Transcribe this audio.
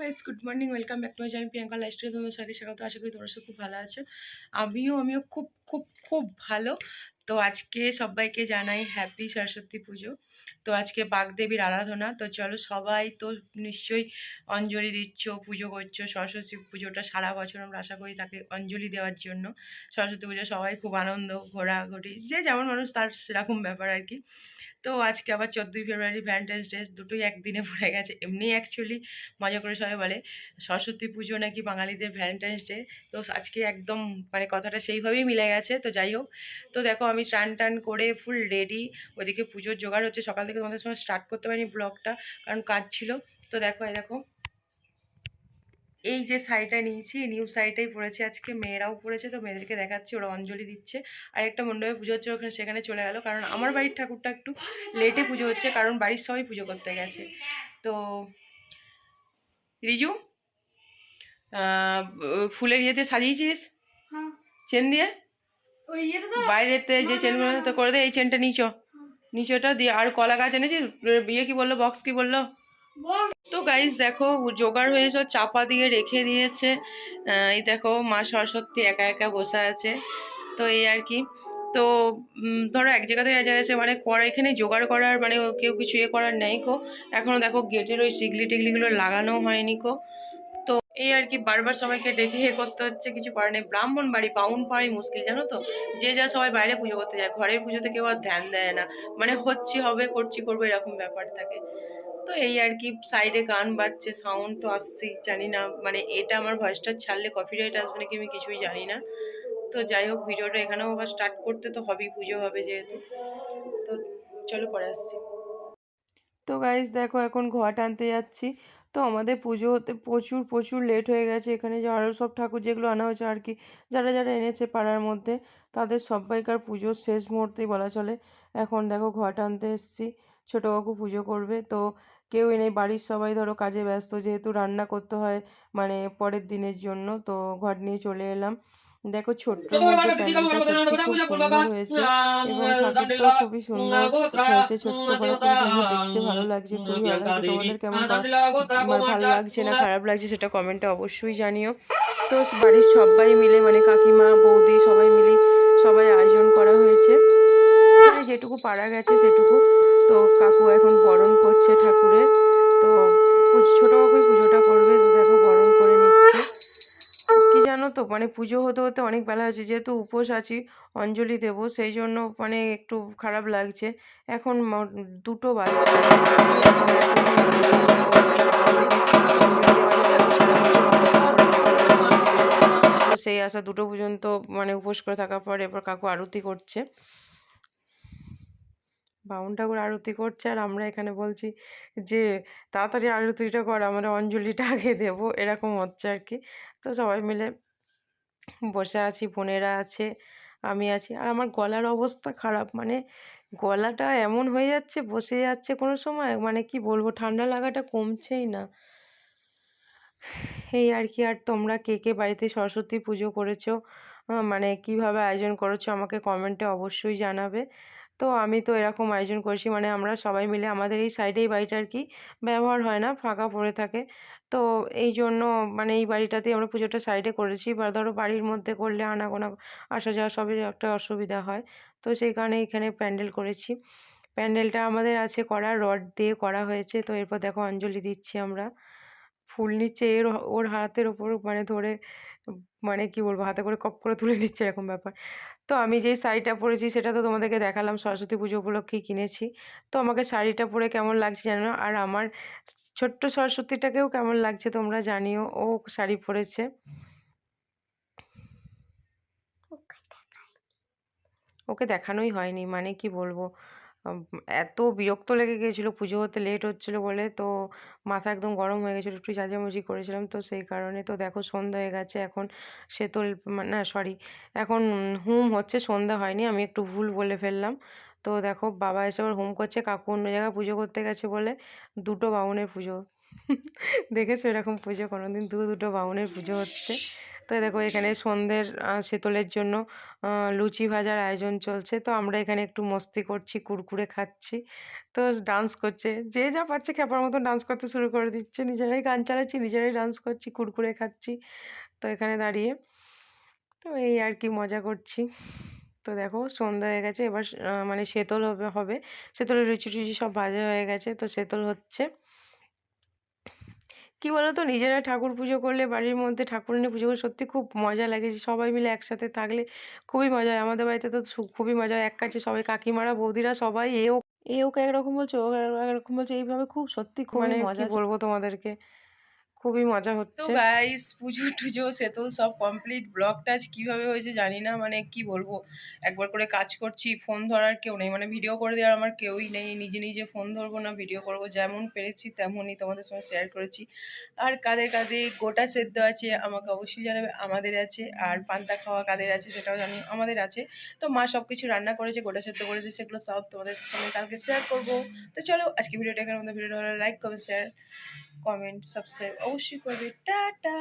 Guys good morning welcome back to my channel Priyanka lifestyle তোমাদের সবাইকে স্বাগত, আশা করি তোমরা সব খুব ভালো আছো। আমিও আমিও খুব খুব খুব ভালো। তো আজকে সবাইকে জানাই হ্যাপি সরস্বতী পুজো। তো আজকে বাগদেবীর আরাধনা। তো চলো সবাই তো নিশ্চয়ই অঞ্জলি দিচ্ছ, পুজো করছ, সরস্বতী পুজোটা সারা বছর আমরা আশা করি তাকে অঞ্জলি দেওয়ার জন্য। সরস্বতী পুজো সবাই খুব আনন্দ, ঘোরাঘুরি, যে যেমন মানুষ তার সেরকম ব্যাপার আর কি। তো আজকে আবার চোদ্দোই ফেব্রুয়ারি ভ্যালেন্টাইন্স ডে দুটোই একদিনে পড়ে গেছে। এমনি অ্যাকচুয়ালি মজা করে সবাই বলে, সরস্বতী পুজো নাকি বাঙালিদের ভ্যালেন্টাইন্স ডে তো আজকে একদম মানে কথাটা সেইভাবেই মিলে গেছে, তো যাই হোক। তো দেখো আমি স্নান টান করে ফুল রেডি ওইদিকে পুজোর জোগাড় হচ্ছে। সকাল থেকে তোমাদের সময় স্টার্ট করতে পারিনি ব্লগটা কারণ কাজ ছিল। তো দেখো, এই দেখো। এই যে শাড়িটা নিয়েছি নিউ শাড়িটাই পরেছে আজকে। মেয়েরাও পরেছে তো মেয়েদেরকে দেখাচ্ছি ওরা অঞ্জলি দিচ্ছে। আর একটা মণ্ডপে পুজো হচ্ছে ওখানে সেখানে চলে গেল। কারণ আমার বাড়ির ঠাকুরটা একটু লেটে পুজো হচ্ছে কারণ বাড়ির সবাই পুজো করতে গেছে। তো রিজু আহ, ফুলের ইয়েতে সাজিয়েছিস? হ্যাঁ। চেন দিয়ে? বাইরেতে যে না, চেনগুলো তো করে দে এই চেনটা নিচো নিচোটা দিয়ে। আর কলা গাছ এনেছিস? বিয়ে কি বলল বক্স কি বলল? তো গাইজ দেখো, জোগাড় হয়ে সব চাপা দিয়ে রেখে দিয়েছে। এই দেখো, মা সরস্বতী একা একা বসে আছে। তো এই আর কি। তো ধরো এক জায়গা থেকে এক জায়গায় মানে করা, এখানে জোগাড় করার মানে কেউ কিছু ইয়ে করার নেই কো। এখনও দেখো গেটের ওই সিগলি টিগলিগুলো লাগানো হয়নি কো। এই আর কি বারবার সবাইকে ডেকে হে করতে হচ্ছে, কিছু করার নেই। ব্রাহ্মণ বাড়ি বাউন পাড়াই মুশকিল, জানো তো? যে যা সবাই বাইরে পুজো করতে যায়, ঘরের পুজোতে কেউ আর ধ্যান দেয় না। মানে হচ্ছি, হবে, করছি, করব, এরকম ব্যাপার থাকে। তো এই আর কি, সাইডে গান বাজছে সাউন্ড তো আসছেই জানি না মানে এটা আমার ভয়েসটা ছাড়লে কপিরাইট আসবে নাকি আমি কিছুই জানি না। তো যাই হোক, ভিডিওটা এখানেও আবার স্টার্ট করতে তো হবেই, পুজো হবে যেহেতু। তো চলো পরে আসছি। তো গাইজ দেখো, এখন ঘোয়া টানতে যাচ্ছি। তো আমাদের পুজো হতে প্রচুর প্রচুর লেট হয়ে গেছে। এখানে যে আরও সব ঠাকুর যেগুলো আনা হয়েছে আর কি, যারা যারা এনেছে পাড়ার মধ্যে, তাদের সবাইকার পুজোর শেষ মুহূর্তেই বলা চলে। এখন দেখো ঘোয়া টানতে এসছি, ছোটো কাকু পুজো করবে। তো কেউই নেই, বাড়ির সবাই ধরো কাজে ব্যস্ত, যেহেতু রান্না করতে হয় মানে পরের দিনের জন্য, তো ঘর নিয়ে চলে এলাম। দেখো ছোট্ট খুব সুন্দর হয়েছে এবং ঠাকুরটাও খুবই সুন্দর হয়েছে ছোট্ট করে খুব সুন্দর দেখতে ভালো লাগছে খুবই ভালো লাগছে। তোমাদের কেমন ভালো লাগছে না খারাপ লাগছে সেটা কমেন্টে অবশ্যই জানিও। তো বাড়ির সবাই মিলে মানে কাকিমা বৌদি সবাই মিলে সবাই আয়োজন করা হয়েছে। যেটুকু পারা গেছে সেটুকু। তো কাকু এখন বরণ করছে ঠাকুরের। তো ছোট কাকুই পুজোটা করবে তো দেখো বরণ করে নিচ্ছে। জানো তো? মানে পুজো হতে হতে অনেক বেলা হয়েছে। যেহেতু উপোস আছি অঞ্জলি দেবো সেই জন্য মানে একটু খারাপ লাগছে। এখন দুটো তো সেই আসা দুটো পর্যন্ত মানে উপোস করে থাকার পর এবার কাকু আরতি করছে। বামুন ঠাকুর আরতি করছে আর আমরা এখানে বলছি যে, তাড়াতাড়ি আরতিটা কর, আমরা অঞ্জলিটা আগে দেবো। এরকম হচ্ছে আর কি। তো সবাই মিলে বসে আছি, বোনেরা আছে, আমি আছি। আর আমার গলার অবস্থা খারাপ মানে গলাটা এমন হয়ে যাচ্ছে, বসে যাচ্ছে কোনো সময় মানে কি বলব, ঠান্ডা লাগাটা কমছেই না। এই আর কি, আর তোমরা কে কে বাড়িতে সরস্বতী পুজো করেছ? মানে কীভাবে আয়োজন করেছ? আমাকে কমেন্টে অবশ্যই জানাবে। তো আমি তো এরকম আয়োজন করেছি। মানে আমরা সবাই মিলে আমাদের এই সাইডে এই বাড়িটা আর কি ব্যবহার হয় না, ফাঁকা পড়ে থাকে। তো এই জন্য মানে এই বাড়িটাতেই আমরা পুজোটা সাইডে করেছি। বা ধরো বাড়ির মধ্যে করলে আনাগোনা, আসা যাওয়া সবই একটা অসুবিধা হয়। তো সেই কারণে এখানে প্যান্ডেল করেছি। প্যান্ডেলটা আমাদের আছে করা, রড দিয়ে করা হয়েছে। তো এরপর দেখো অঞ্জলি দিচ্ছি আমরা। ফুল নিচ্ছে এর, ওর হাতের ওপর মানে ধরে মানে কি বলব, হাতে করে কপ করে তুলে নিচ্ছে এরকম ব্যাপার। তো আমি যেই শাড়িটা পরেছি সেটা তো তোমাদেরকে দেখালাম সরস্বতী পুজো উপলক্ষেই কিনেছি। তো আমাকে শাড়িটা পরে কেমন লাগছে জানো? আর আমার ছোট্ট সরস্বতীটাকেও কেমন লাগছে তোমরা জানিও ও শাড়ি পরেছে। ওকে দেখানোই হয়নি মানে কি বলব? এত বিরক্ত লেগে গিয়েছিল পুজো হতে লেট হচ্ছিল বলে, তো মাথা একদম গরম হয়ে গেছিল, একটু চাঁচামুচি করেছিলাম, তো সেই কারণে তো দেখো সন্ধ্যা হয়ে গেছে, এখন সে তো, না সরি এখন হুম হচ্ছে, সন্ধ্যা হয়নি, আমি একটু ভুল বলে ফেললাম। তো দেখো বাবা এসে আবার হোম করছে, কাকু অন্য জায়গায় পুজো করতে গেছে বলে দুটো বামুনের পুজো। দেখেছ এরকম পুজো, কোনোদিন দু দুটো বামুনের পুজো হচ্ছে। তো দেখো এখানে সন্ধ্যের শীতলের জন্য লুচি ভাজার আয়োজন চলছে। তো আমরা এখানে একটু মস্তি করছি, কুরকুরে খাচ্ছি। তো ডান্স করছে। যে যা পাচ্ছে খ্যাপার মতো ডান্স করতে শুরু করে দিচ্ছে। নিজেরাই গান চালাচ্ছি, নিজেরাই ডান্স করছি, কুরকুরে খাচ্ছি। তো এখানে দাঁড়িয়ে তো এই আর কি মজা করছি। তো দেখো সন্ধ্যা হয়ে গেছে এবার মানে শেতল হবে হবে। শেতলের লুচি টুচি সব ভাজা হয়ে গেছে তো শেতল হচ্ছে। কি বলতো নিজেরা ঠাকুর পুজো করলে বাড়ির মধ্যে ঠাকুর এনে পুজো করলে সত্যি খুব মজা লাগে সবাই মিলে একসাথে থাকলে খুবই মজা হয়। আমাদের বাড়িতে তো খুবই মজা হয়। এক কাছে সবাই কাকিমারা বৌদিরা সবাই এ ও এ ওকে একরকম বলছে ও একরকম বলছে এইভাবে খুব সত্যি খুব মানে মজা বলব তোমাদেরকে? খুবই মজা তো হচ্ছে। গাইস পুজো টুজো সেতুল সব কমপ্লিট ব্লগ টাচ কীভাবে হয়েছে জানি না মানে কি বলব? একবার করে কাজ করছি ফোন ধরার কেউ নেই মানে ভিডিও করে দেওয়ার আমার কেউই নেই নিজে নিজে ফোন ধরবো না ভিডিও করব যেমন পেরেছি তেমনই তোমাদের সঙ্গে শেয়ার করেছি। আর কাদের কাদের গোটা সেদ্ধ আছে আমাকে অবশ্যই জানাবে আমাদের আছে আর পান্তা খাওয়া কাদের আছে সেটাও জানি আমাদের আছে। তো মা সব কিছু রান্না করেছে গোটা সেদ্ধ করেছে সেগুলো সব তোমাদের সঙ্গে কালকে শেয়ার করব। তো চলো আজকে ভিডিওটা এখানে আমাদের ভিডিওটা like comment share comment subscribe অবশ্যই করবে। টাটা!